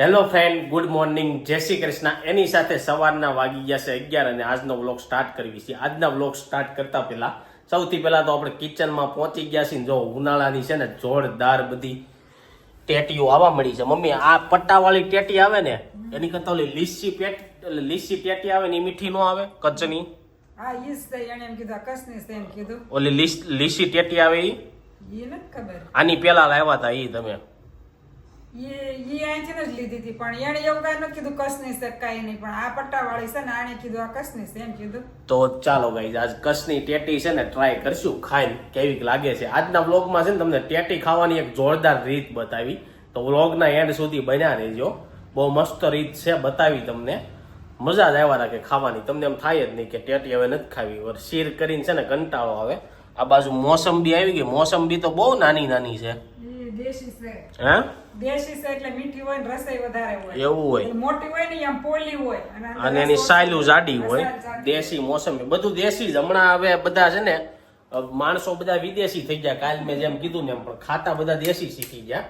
Hello friend good morning જય શ્રી કૃષ્ણ. એની સાથે સવારના વાગી ગયા છે અગિયાર અને આજનો વ્લોગ સ્ટાર્ટ કરવી છે. આજના વ્લોગ સ્ટાર્ટ કરતા પહેલા સૌથી પહેલા તો આપણે કિચનમાં પહોંચી ગયા છીએ જો ઉનાળાની છે ને જોરદાર બધી ટેટીઓ આવવા મળી છે. મમ્મી આ પટ્ટાવાળી ટેટી આવે ને એની કરતા ઓલી લીસી પેટ એટલે લીસી ટેટી આવે ને એ મીઠી નો આવે? કચ્છની? ઓલી લીસી ટેટી આવે એ ખબર. આની પેલા લાવ્યા હતા એ તમે. ઈ અહીંથી જ લીધી હતી પણ એને એવું કાંઈ નથી કીધું, કસની છે, કાંઈ નહીં, પણ આ પટ્ટાવાળી છે ને, આણે કીધું, આ કસની છે, એમ કીધું. તો ચાલો ગાઈઝ આજ કસની ટેટી છે ને ટ્રાય કરશું, ખાઈને કેવી લાગે છે. આજના વ્લોગમાં છે ને, તમને ટેટી ખાવાની એક જોરદાર રીત બતાવી. તો વ્લોગના એન્ડ સુધી બન્યા રહેજો. બહુ મસ્ત રીત છે, બતાવી તમને. મજા જ આવ્યા રાખે ખાવાની. તમને એમ થાય જ નહીં કે ટેટી હવે નથી ખાવી. શીર કરીને છે ને, કંટાળો આવે. આ બાજુ મોસંબી આવી ગઈ. મોસંબી તો બહુ નાની નાની છે. દેશી છે હે? દેશી છે એટલે મીઠી હોય ને રસાઈ વધારે હોય. એવું હોય. મોટી હોય ને આમ પોલી હોય. અને એની સાયલું જાડી હોય. દેશી મોસમી. બધું દેશી જ. હમણાં હવે બધા છે ને માણસો બધા વિદેશી થઈ ગયા. કાલ મેં જેમ કીધું ને એમ પણ ખાતા બધા દેશી શીખી ગયા.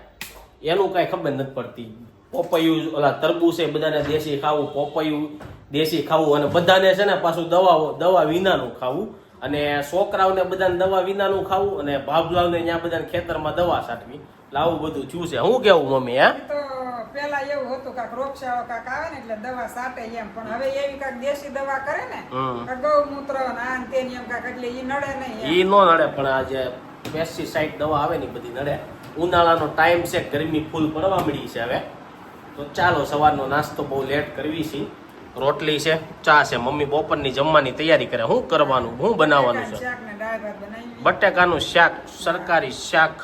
એનું કાંઈ ખબર નથી પડતી. પોપૈયું ઓલા તરબૂચ એ બધાને દેશી ખાવું પોપૈયું દેશી ખાવું. અને બધાને છે ને પાછું દવા દવા વિનાનું ખાવું. અને છોકરાઓને બધાને દવા વિનાનું ખાવું અને ભાભલાઓને ત્યાં બધાને ખેતરમાં દવા છાંટવી. આવું બધું થયું છે. હું કેવું મમ્મી હે? તો પેલા એવું હતું કાક રોગચાળો કાક આવે ને એટલે દવા સાટે એમ. પણ હવે એવી કાક દેશી દવા કરે ને ગૌમૂત્ર આન તે એમ કાક એટલે ઈ નડે નહીં ઈ નો નડે પણ આ જે પેસ્ટિસાઇડ દવા આવે ને બધી નડે. ઉનાળાનો ટાઈમ છે ગરમી ફૂલ પડવા મળી છે હવે. તો ચાલો સવારનો નાસ્તો બહુ લેટ કરવી છે. રોટલી છે ચા છે. મમ્મી બપોરની જમવાની તૈયારી કરે. શું કરવાનું? શું બનાવવાનું છે? બટેકાનું શાક સરકારી શાક.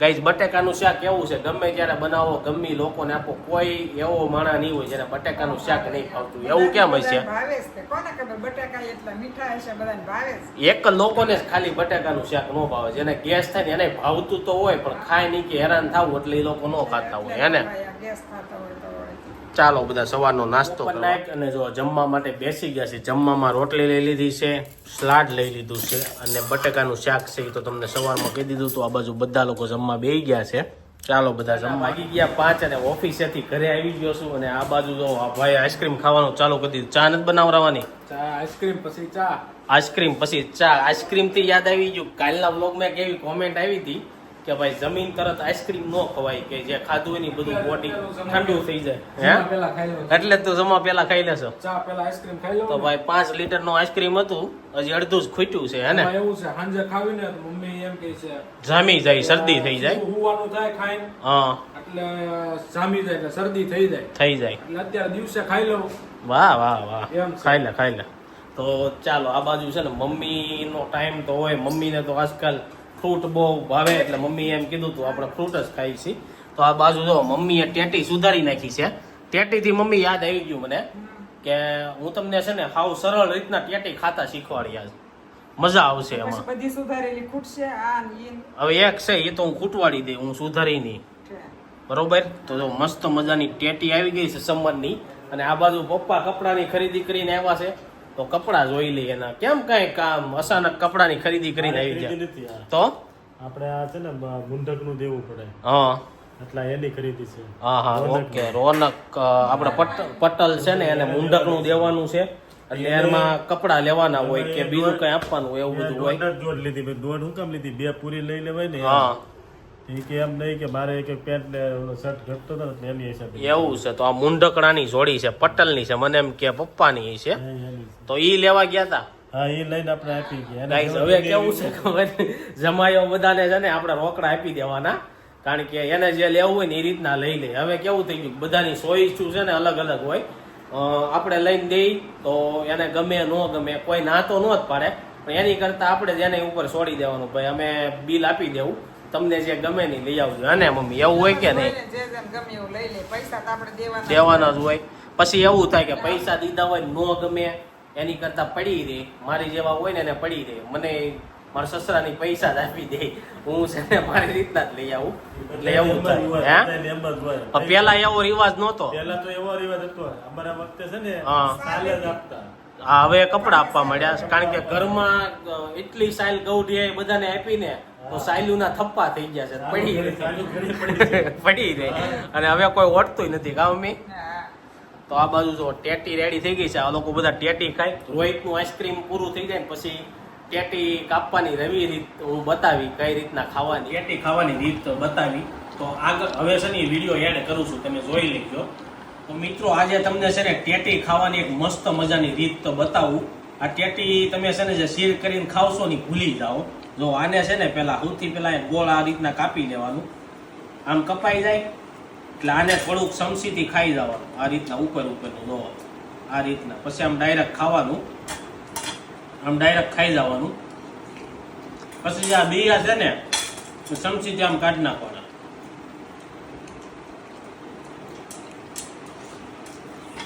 ગાઈઝ બટેકાનું શાક એવું છે? ગમે ત્યારે બનાવો ગમે લોકોને આપો. કોઈ એવો માણા નહીં હોય જેને બટેકાનું શાક નહીં ખાવતું એવું કેમ હશે જ. એક લોકોને ખાલી બટેકાનું શાક ન ભાવે. જેને ગેસ થાય ને એને ભાવતું તો હોય પણ ખાય નહીં કે હેરાન થવું એટલે એ લોકો ન ખાતા હોય એને ગેસ ખાતા હોય. ચાલો બધા સવારનો નાસ્તો અને જો જમવા માટે બેસી ગયા છે જમવામાં રોટલી લઈ લીધી છે સલાડ લઈ લીધું છે અને બટેકાનું શાક છે એ તો તમને સવારમાં કહી દીધું તો આ બાજુ બધા લોકો જમવા બેસી ગયા છે. ચાલો બધા જમવા. વાગી ગયા પાંચ અને ઓફિસેથી ઘરે આવી ગયો છું અને આ બાજુ જો આ ભાઈ આઈસ્ક્રીમ ખાવાનું ચાલુ કરી દીધું. ચા નથી બનાવવાની ચા આઈસ્ક્રીમ પછી ચા. આઈસ્ક્રીમ પછી ચા. આઈસ્ક્રીમથી યાદ આવી ગયું. કાલના બ્લોગ મેં કેવી કોમેન્ટ આવી હતી કે ભાઈ જમીન તરત આઈસ્ક્રીમ નો ખવાય કે જે ખાધું હોય ને બધું બોડી ઠંડુ થઈ જાય. એટલે તું જમા પેલા ખાઈ લેશો. ચા પેલા આઈસ્ક્રીમ ખાઈ લો તો ભાઈ પાંચ લીટરનું આઈસ્ક્રીમ હતું હજી અડધું જ ખૂટ્યું છે હેને એવું છે સાંજે ખાવીને મમ્મી એમ કે છે જામી જાય શરદી થઈ જાય. હુવાનું થાય ખાઈને? હા. એટલે જામી જાય એટલે શરદી થઈ જાય. થઈ જાય. એટલે અત્યારે દિવસે ખાઈ લઉં. વાહ વાહ વાહ. ખાઈ લે ખાઈ લે. તો ચાલો આ બાજુ છે ને મમ્મી નો ટાઈમ તો હોય. મમ્મીને તો આજકાલ ફ્રૂટ બહુ ભાવે એટલે મમ્મી એમ કીધું તું આપણે ફ્રૂટ જ ખાઈ છીએ. તો આ બાજુ જો મમ્મીએ ટેટી સુધારી નાખી છે. ટેટીથી મમ્મી યાદ આવી ગયું મને કે હું તમને છે ને સાવ સરળ રીતના ટેટી ખાતા શીખવાડ્યા છે. મજા આવશે એમાં બધી સુધારેલી ખૂટશે આ. હવે એક છે એ તો હું ખૂટવાડી દઈ હું સુધારી નહીં. બરોબર? તો જો મસ્ત મજાની ટેટી આવી ગઈ છે સમરની. અને આ બાજુ પપ્પા કપડાની ખરીદી કરીને આવ્યા છે. તો કપડા જોઈ લઈએ એના. કેમ કઈ કામ? અચાનક કપડાની ખરીદી કરીને આવી જાય તો? આપણે આ છે ને ગુંડકનું દેવું પડે. હા. એટલા એની ખરીદી છે. હા હા ઓકે. રોનક આપણે પટલ છે ને એને મુંડકનું દેવાનું છે. એટલે એમાં કપડા લેવાના હોય કે બીજું કઈ આપવાનું હોય એવું બધું હોય. દોઢ લીધી. દોઢ હું કામ લીધી? બે પૂરી લઈ લેવાય ને હા. એ કે એમ નહીં કે મારે એક એક પેન્ટ ને શર્ટ ઘટતો હતો એટલે એની હિસાબે એવું છે તો આ મુંડકડાની જોડી છે પટલની છે મને એમ કે પપ્પાની છે. તો ઈ લેવા ગયા હતા હા એ લઈને આપણે આપી ગયા. ગાઈસ હવે કેવું છે ખબર જમાયો બધાને છે ને આપણે રોકડા આપી દેવાના. કારણ કે એને જે લેવું હોય ને એ રીતના લઈ લે. હવે કેવું થઈ ગયું? બધાની ચોઈસ છે ને અલગ અલગ હોય. આપણે લઈને દઈ તો એને ગમે ન ગમે કોઈ ના તો ન જ પાડે. પણ એની કરતા આપણે જ એની ઉપર છોડી દેવાનું. ભાઈ અમે બિલ આપી દેવું. તમને જે ગમે નહીં લઈ આવજો. હે ને મમ્મી એવું હોય કે નહીં? કોઈને જે જેમ ગમે એવું લઈ લે. પૈસા તો આપણે દેવાના દેવાના જ હોય. પછી એવું થાય કે પૈસા દીધા હોય ન ગમે એની કરતા પડી રહે મારી જેવા હોય ને એને પડી રહે મને મારા સસરાની પૈસા જ આપી દે. હું છે ને મારી રીતના જ લઈ આવું. એટલે એવું થાય. પેલા એવો રિવાજ નહોતો. પેલા તો એવો રિવાજ હતો. અમારા વખતે છે ને હા. સાલે જ આપતા. હવે કપડા આપવા માંડ્યા કારણ કે ઘરમાં એટલી સાયલ ગૌઢી બધાને આપીને તો સાયલુના થપ્પા થઈ ગયા છે પડી પડી રહી અને હવે કોઈ ઓટતું નથી કામ મમ્મી? તો આ બાજુ જો ટેટી રેડી થઈ ગઈ છે આ લોકો બધા ટેટી ખાય. રોહિતનું આઈસ્ક્રીમ પૂરું થઈ જાય ને પછી ટેટી કાપવાની રવી રીત હું બતાવી કઈ રીતના ખાવાની. ટેટી ખાવાની રીત બતાવી. તો આગળ હવે છે ને વીડિયો એડ કરું છું તમે જોઈ લેજો. તો મિત્રો આજે તમને છે ને ટેટી ખાવાની એક મસ્ત મજાની રીત તો બતાવું. આ ટેટી તમે છે ને જે શીર કરીને ખાવશો ને ભૂલી જાઓ. જો આને છે ને પેલા સૌથી પેલા એ ગોળ આ રીતના કાપી લેવાનું. આમ કપાઈ જાય, એટલે આને થોડુંક સમસીથી ખાઈ જવાનું. આ રીતના ઉપર ઉપરનું લો આ રીતના. પછી આમ ડાયરેક્ટ ખાવાનું. આમ ડાયરેક્ટ ખાઈ જવાનું. પછી જે આ બીયા છે ને સમસીથી આમ કાઢી નાખવાના.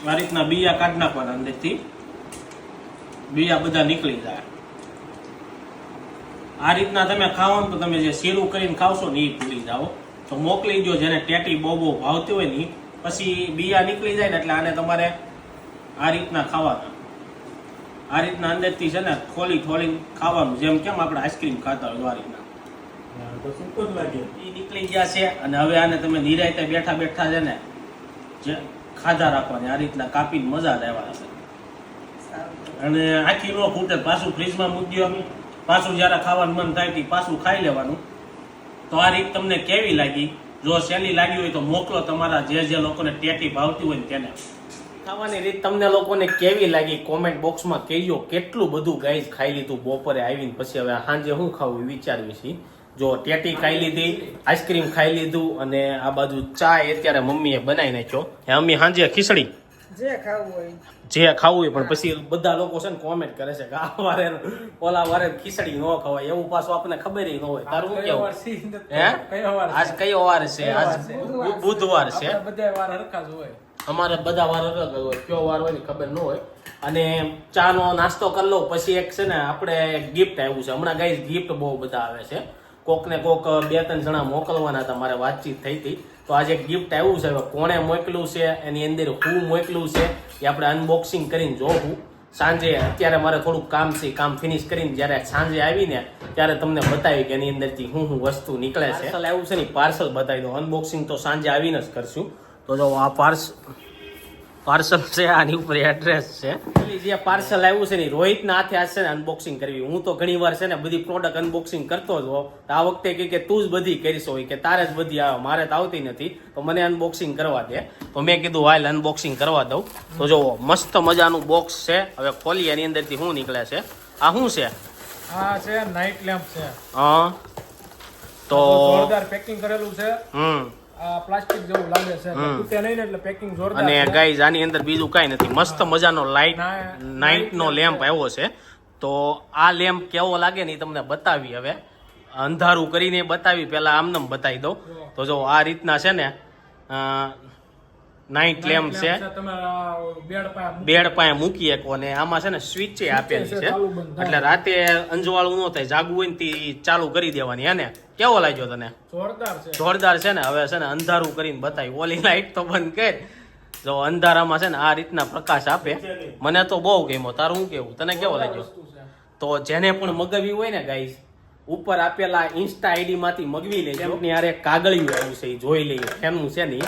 આ રીતના બિયા કાઢી નાખવાના અંદરથી. બીયા બધા નીકળી જાય. આ રીતના તમે ખાવો તો તમે જે શીરું કરીને ખાવશો ને એ ભૂલી જાઓ. તો મોકલી દો જેને ટેટી બહુ બહુ ભાવતી હોય ને પછી બિયા નીકળી જાય ને એટલે આને તમારે આ રીતના ખાવાના. આ રીતના અંદરથી છે ને ખોલી ખોલી ખાવાનું જેમ કેમ આપણે આઈસ્ક્રીમ ખાતા હોય આ રીતના. તો સૂકો જ એ નીકળી ગયા છે અને હવે આને તમે નિરાયતે બેઠા બેઠા છે ને જે ખાધા રાખવાની આ રીતના કાપીને મજા લેવા છે. અને આખી નો ફૂટે પાછું ફ્રીજમાં મૂકી દેવાનું પાછું જ્યારે ખાવાનું મન થાય તે પાછું ખાઈ લેવાનું, તો આ રીત તમને કેવી લાગી? જો સહેલી લાગી હોય તો મોકલો તમારા જે જે લોકોને ટેટી ભાવતી હોય તેને. ખાવાની રીત તમને લોકોને કેવી લાગી? કોમેન્ટ બોક્સમાં કહેજો કેટલું બધું ગાઈઝ ખાઈ લીધું બપોરે આવીને પછી હવે સાંજે શું ખાવું વિચારવી છીએ જો ટેટી ખાઈ લીધી આઈસ્ક્રીમ ખાઈ લીધું અને આ બાજુ ચા અત્યારે મમ્મીએ બનાવી નાખ્યો. હે અમ્મી સાંજે ખીચડી? જે ખાવું હોય. જે ખાવું હોય પણ પછી બધા લોકો છે ને કોમેન્ટ કરે છે કે આ વારે ઓલા વારે ખીચડી ન ખવાય એવું પાછું આપણને ખબર ન હોય. તારું શું કયો વાર કેવું હે? આજ કયો વાર છે? આજ બુધવાર છે. બધા વાર હરખા જ હોય. અમારે બધા વાર અલગ હોય કયો વાર હોય ને ખબર ન હોય. અને ચાનો નાસ્તો કરી લો પછી એક છે ને આપણે ગિફ્ટ આવ્યું છે. હમણાં ગાઈઝ ગિફ્ટ બહુ બધા આવે છે. કોક ને કોક બે ત્રણ જણા મોકલવાના હતા, મારે વાતચીત થઈ હતી. તો આજે ગિફ્ટ આવ્યું છે કોણે મોકલ્યું છે, એની અંદર હું મોકલ્યું છે, એ આપણે અનબોક્સિંગ કરીને જોવું. સાંજે અત્યારે મારે થોડુંક કામ છે કામ ફિનિશ કરીને જ્યારે સાંજે આવીને ત્યારે તમને બતાવી કે એની અંદરથી હું હું વસ્તુ નીકળે છે. પાર્સલ આવ્યું છે ને પાર્સલ બતાવી દો અનબોક્સિંગ તો સાંજે આવીને જ કરશું. તો જો આ પાર્સ પાર્સલ છે આની ઉપર એડ્રેસ છે. પેલી જે પાર્સલ આવ્યું છે ને રોહિતના હાથે આજ છે ને અનબોક્સિંગ કરવી. હું તો ઘણી વાર છે ને બધી પ્રોડક્ટ અનબોક્સિંગ કરતો જ હોઉં. આ વખતે કે કે તું જ બધી કરીશ હોય કે તારે જ બધી આવે મારે તો આવતી નથી તો મને અનબોક્સિંગ કરવા દે. તો મેં કીધું હાલ અનબોક્સિંગ કરવા દઉં. તો જો મસ્ત મજાનું બોક્સ છે. હવે ખોલી એની અંદરથી શું નીકળે છે? આ શું છે? આ છે નાઇટ લેમ્પ છે. હા. તો જોરદાર પેકિંગ કરેલું છે. હમ. પ્લાસ્ટિક જેવું લાગે છે. તૂટે નહીં એટલે પેકિંગ જોરદાર અને. ગાઈઝ આની અંદર બીજું કાંઈ નથી. મસ્ત મજાનો લાઇટ નાઇટનો નો લેમ્પ આવ્યો છે. તો આ લેમ્પ કેવો લાગે ને એ તમને બતાવી હવે. અંધારું કરીને બતાવી પેલા આમને બતાવી દઉં. તો જો આ રીતના છે ને નાઇટ લેમ્પ છે. બેડ પાસે મૂકી શકો. અને આમાં છે ને સ્વિચ આપેલી છે. એટલે રાતે અંજવાળું ન થાય જાગવું હોય ને તે ચાલુ કરી દેવાની. હે ને કેવો લાગ્યો તને? જોરદાર છે. જોરદાર છે ને? હવે છે ને અંધારું કરીને બતાવી ઓલી લાઈટ તો બંધ કર. જો અંધારામાં છે ને આ રીતના પ્રકાશ આપે. મને તો બહુ ગમ્યો. તારું શું કેવું? તને કેવો લાગ્યો? તો જેને પણ મગવી હોય ને ગાઈસ ઉપર આપેલા ઇન્સ્ટા આઈડી માંથી મગવી લેજો. હારે કાગળિયું આવ્યું છે એ જોઈ લઈએ. એમનું છે ને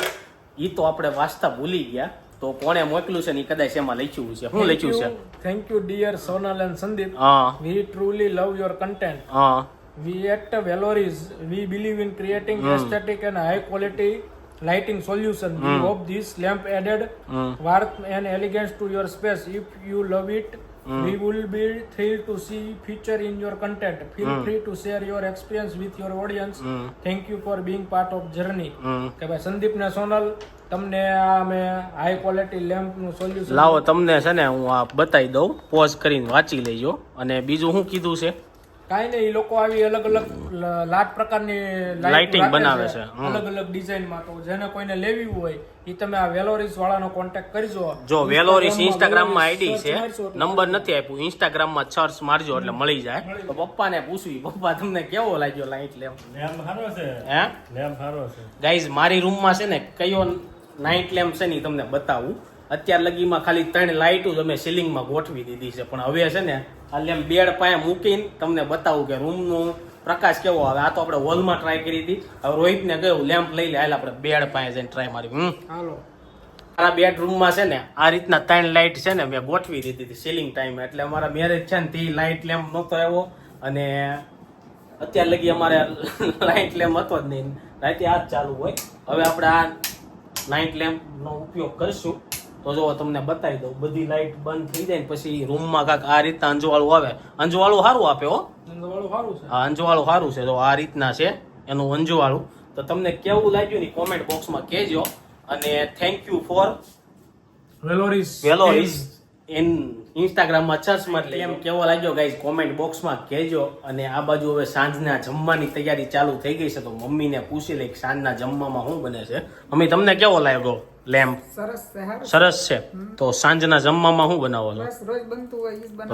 ઈ તો આપણે વાંચતા ભૂલી ગયા તો કોણે મોકલ્યું છે ને કદાચ એમાં લખ્યું છે શું લખ્યું છે thank you dear Sonal and Sandeep હા we truly love your content હા We at Valoris, we believe in creating aesthetic and high quality lighting solution. We hope this lamp added hmm warmth and elegance to your space. If you love it, we will be thrilled to see feature in your content. Feel free to share your experience with your audience. Hmm Thank you for being part of journey. Hmm કે ભાઈ સંદીપ ને સોનલ તમને આ મેં high quality લેમ્પનું solution લાવો તમને છે ને હું આ બતાવી દઉં પોઝ કરીને વાંચી લેજો અને બીજું શું કીધું છે કાંઈ નહીં એ લોકો આવી અલગ અલગ લાટ પ્રકારની લાઇટિંગ બનાવે છે. અલગ અલગ ડિઝાઇનમાં તો જેને કોઈને લેવી હોય એ તમે આ વેલોરીસ વાળાનો કોન્ટેક્ટ કરજો. જો વેલોરીસ ઇન્સ્ટાગ્રામમાં આઈડી છે નંબર નથી આપ્યું ઇન્સ્ટાગ્રામમાં સર્ચ મારજો એટલે મળી જાય. તો પપ્પાને પૂછવી પપ્પા તમને કેવો લાગ્યો લાઇટ લેમ્પ લેમ્પ સારો છે. હે? લેમ્પ સારો છે. ગાઈઝ મારી રૂમમાં છે ને કયો નાઇટ લેમ્પ છે ને તમને બતાવું. અત્યાર લગીમાં ખાલી ત્રણ લાઇટો જ અમે સિલિંગમાં ગોઠવી દીધી છે. પણ હવે છે ને આ લેમ્પ બેડ પાયે મૂકીને તમને બતાવું કે રૂમનું પ્રકાશ કેવો આવે. આ તો આપણે હોલમાં ટ્રાય કરી હતી. હવે રોહિતને કહ્યું લેમ્પ લઈ લે. હાલ આપણે બેડ પાસે જઈને ટ્રાય મારી. હમ. હાલો. મારા બેડરૂમમાં છે ને આ રીતના ત્રણ લાઇટ છે ને મેં ગોઠવી દીધી હતી સીલિંગ ટાઈમ એટલે અમારા મેરેજ છે ને તે લાઇટ લેમ્પ નહોતો આવ્યો. અને અત્યાર લગી અમારે લાઇટ લેમ્પ હતો જ નહીં. રાતે આ જ ચાલુ હોય. હવે આપણે આ નાઇટ લેમ્પનો ઉપયોગ કરશું. તો જો તમને બતાવી દઉં બધી લાઇટ બંધ થઈ જાય ને પછી રૂમમાં કાંક આ રીતના અંજવાળું આવે. અંજવાળું સારું આપે હો. સારું અંજવાળું સારું છે. તો આ રીતના છે એનું અંજવાળું. તો તમને કેવું લાગ્યું ને કોમેન્ટ બોક્સમાં કહેજો. અને thank you for Veloris. Veloris in ઇન્સ્ટાગ્રામમાં સર્ચ મારી એમ. કેવો લાગ્યો ગાઈઝ કોમેન્ટ બોક્સમાં કહેજો. અને આ બાજુ હવે સાંજના જમવાની તૈયારી ચાલુ થઈ ગઈ છે તો મમ્મીને પૂછી લઈ સાંજના જમવામાં શું બને છે. મમ્મી તમને કેવો લાગ્યો? લેમ્પ. સરસ છે તો સાંજના જમવામાં શું બનાવો છો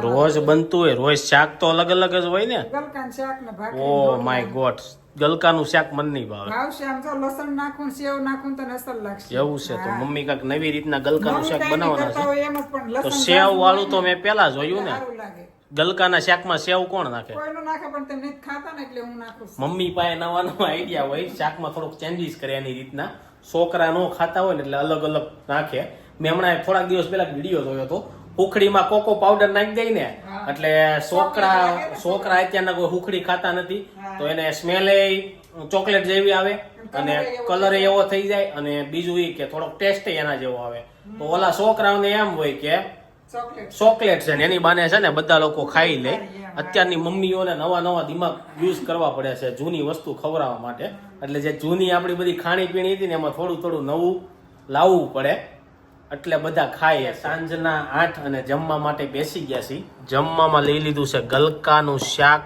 રોજ બનતું હોય. રોજ શાક તો અલગ અલગ જ હોય ને? ઓ માય ગોડ ગલકાનું શાક મન નહીં ભાવે. લસણ નાખું સેવ નાખું તો અસર લાગશે. એવું છે તો મમ્મી કાંઈક નવી રીતના ગલકાનું શાક બનાવવાના છે? તો સેવ વાળું તો મેં પેલા જોયું ને. ગલકાના શાકમાં સેવ કોણ નાખે. મમ્મી પાસે નવા નવા આઈડિયા હોય શાકમાં થોડુંક ચેન્જીસ કરે એની રીતના. છોકરા નો ખાતા હોય ને એટલે અલગ અલગ નાખે. મેં હમણાં થોડાક દિવસ પહેલા વીડિયો જોયો હતો. હુખડીમાં કોકો પાવડર નાખી દઈ ને એટલે છોકરા છોકરા અત્યારના કોઈ હુખડી ખાતા નથી. તો એને સ્મેલે ચોકલેટ જેવી આવે અને કલર એવો થઈ જાય. અને બીજું એ કે થોડોક ટેસ્ટ એના જેવો આવે. તો ઓલા છોકરાઓને એમ હોય કે ચોકલેટ છે ને એની બાને છે ને બધા લોકો ખાઈ લે. અત્યારની મમ્મીઓને નવા નવા દિમાગ યુઝ કરવા પડે છે જૂની વસ્તુ ખવડાવવા માટે. એટલે જે જૂની આપણી બધી ખાણીપીણી હતી ને એમાં થોડું થોડું નવું લાવવું પડે. એટલે બધા ખાઈએ સાંજના આઠ અને જમવા માટે બેસી ગયા છીએ. જમવામાં લઈ લીધું છે ગલકાનું શાક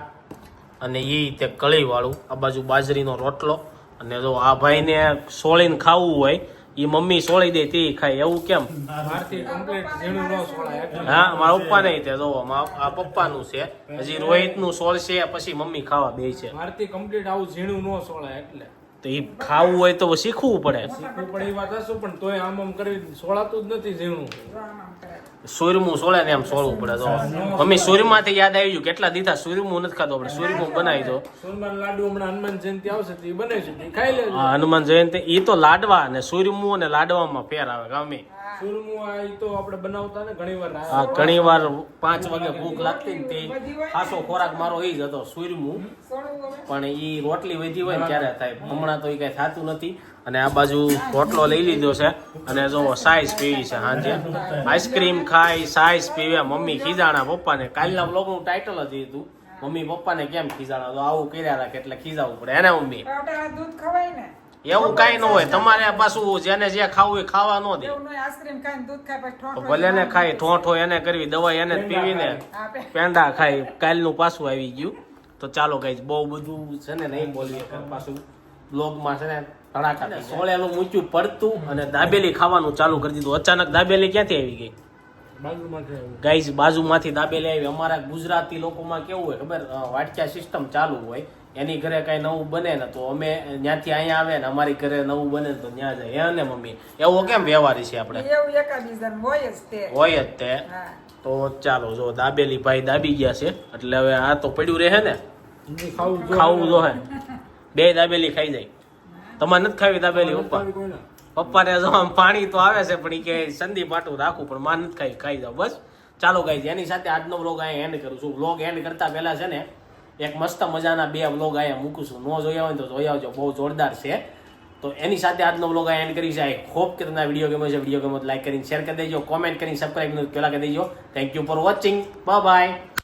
અને એ તે કળીવાળું આ બાજુ બાજરીનો રોટલો. અને જો આ ભાઈને સોળીને ખાવું હોય એ મમ્મી સોળી દે તે ખાય એવું કેમ? ન હા મારા પપ્પા નહીં તે જોવો મા- આ પપ્પાનું છે. હજી રોહિતનું સોળ છે પછી મમ્મી ખાવા બે છે. મારથી કમ્પ્લીટ આવું ઝીણું ન સોળાય એટલે. તો એ ખાવું હોય તો શીખવું પડે. શીખવું પડે એ વાત હશે પણ તોય આમ આમ કરી સોળાતું જ નથી ઝીણું. સુરમું સોળે ને એમ સોળવું પડે તો. મમ્મી સુરમાંથી યાદ આવી ગયું. કેટલા દીધા? સુરમું નથી ખાતો આપણે. સુરમું બનાવી દો. લાડુ હમણાં હનુમાન જયંતિ આવશે તો એ ખાઈ હનુમાન જયંતિ. એ તો લાડવા અને સુરમું અને લાડવામાં ફેર આવે ગામે સુરમું આ તો આપણે બનાવતા ને પાંચ વાગે ભૂખ લાગતી ને તે. ખાસો ખોરાક મારો એ જ હતો સુરમું. પણ ઈ રોટલી વધી હોય ને ત્યારે થાય. હમણાં તો એ કઈ થતું નથી. અને આ બાજુ રોટલો લઈ લીધો છે. અને જો સાઈઝ પીવી છે હાજે આઈસ્ક્રીમ ખાય સાઈઝ પીવે મમ્મી ખીજાણા પપ્પાને. કાલના બ્લોગનું ટાઇટલ જ હતું. મમ્મી પપ્પાને કેમ ખીજાણા? તો આવું કર્યા રાખે એટલે ખીજાવું પડે. એને મમ્મી? દૂધ ખવાય ને? એવું કાંઈ ન હોય. તમારે પાછું જેને જે ખાવું એ ખાવા ન દે. ભલે ને ખાય ઠોઠો એને કરવી દવા એને પીવી ને. પેંડા ખાય. કાલનું પાછું આવી ગયું. તો ચાલો કઈ બહુ બધું છે ને નહીં બોલીએ પાછું બ્લોગમાં છે ને જાય. સોળેલું ઊંચું પડતું અને દાબેલી ખાવાનું ચાલુ કરી દીધું. અચાનક દાબેલી ક્યાંથી આવી ગઈ? બાજુમાંથી ગાઈઝ બાજુમાંથી દાબેલી આવી. અમારા ગુજરાતી લોકોમાં કેવું હોય ખબર? વાટક્યા સિસ્ટમ ચાલુ હોય. એની ઘરે કઈ નવું બને ને તો અમે ત્યાંથી અહીંયા આવે ને અમારી ઘરે નવું બને તો ત્યાં જાય. હે ને મમ્મી? એવો કેમ વ્યવહારી છે આપણે? હોય જ તે. હોય જ તે. હા. તો ચાલો જો દાબેલી ભાઈ દાબી ગયા છે એટલે હવે આ તો પડ્યું રહે ને? ખાવું ખાવું જો હે બે દાબેલી ખાઈ જાય. તમારે નથી ખાવી દાબેલી પપ્પા? પપ્પા ને. આમ પાણી તો આવે છે પણ એ કે સંધી પાટું રાખું પણ માં નથી ખાઈ ખાઈ જાવ બસ. ચાલો ગાઈ એની સાથે આજનો વ્લોગ અહીંયા એન્ડ કરું છું. વ્લોગ એન્ડ કરતા પહેલા છે ને એક મસ્ત મજાના બે વ્લોગ અહીંયા મૂકું છું. નો જોયા હોય તો જોઈ આવજો બહુ જોરદાર છે. તો એની સાથે આજનો વ્લોગ અહીંયા એન્ડ કરી છે. આઈ હોપ કે તમને વીડિયો ગમે છે. વીડિયો ગમે લાઈક કરીને શેર કરી દેજો કોમેન્ટ કરીને સબસ્ક્રાઈબ પેલા કરી દેજો. Thank you for watching bye bye